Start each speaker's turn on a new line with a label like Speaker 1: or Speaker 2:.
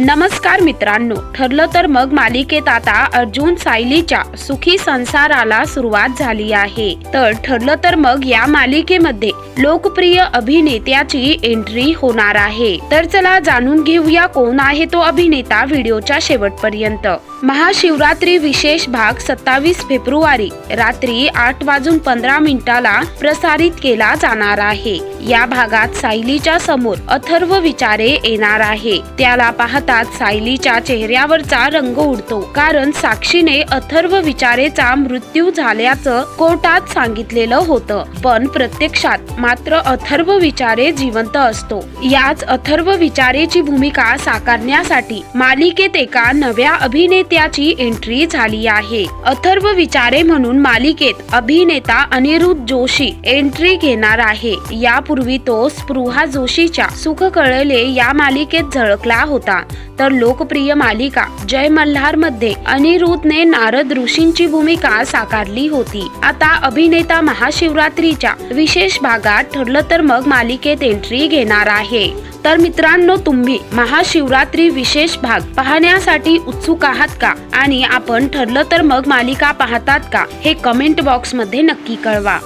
Speaker 1: नमस्कार मित्रांनो ठरलं तर मग मालिकेत आता अर्जुन सायलीच्या सुखी संसाराला सुरुवात झाली आहे. तर ठरलं तर मग या मालिकेमध्ये लोकप्रिय अभिनेत्याची एंट्री होणार आहे. तर चला जाणून घेऊया कोण आहे तो अभिनेता व्हिडिओच्या शेवटपर्यंत. महाशिवरात्री विशेष भाग सत्तावीस फेब्रुवारी रात्री आठ वाजून पंधरा मिनिटाला प्रसारित केला जाणार आहे. या भागात सायलीच्या समोर अथर्व विचारे येणार आहे. त्याला पाहताच सायलीच्या चेहऱ्यावरचा रंग उडतो. कारण साक्षीने अथर्व विचारेचा मृत्यू झाल्याचं कोर्टात सांगितलेलं होतं. पण प्रत्यक्षात मात्र अथर्व विचारे जिवंत असतो. याच अथर्व विचारेची भूमिका साकारण्यासाठी मालिकेत एका नव्या अभिनेत्याची एंट्री झाली आहे. अथर्व विचारे म्हणून मालिकेत अभिनेता अनिरुद्ध जोशी एंट्री घेणार आहे. या यापूर्वी तो स्पृहा जोशीच्या सुख कळले या मालिकेत झळकला होता. तर लोकप्रिय मालिका जय मल्हारमध्ये अनिरुद्धने नारद ऋषींची भूमिका साकारली होती. आता अभिनेता महाशिवरात्रीच्या विशेष भागात ठरलं तर मग मालिकेत एंट्री घेणार आहे. तर मित्रांनो तुम्ही महाशिवरात्री विशेष भाग पाहण्यासाठी उत्सुक आहात का? आणि आपण ठरलं तर मग मालिका पाहतात का? हे कमेंट बॉक्समध्ये नक्की कळवा.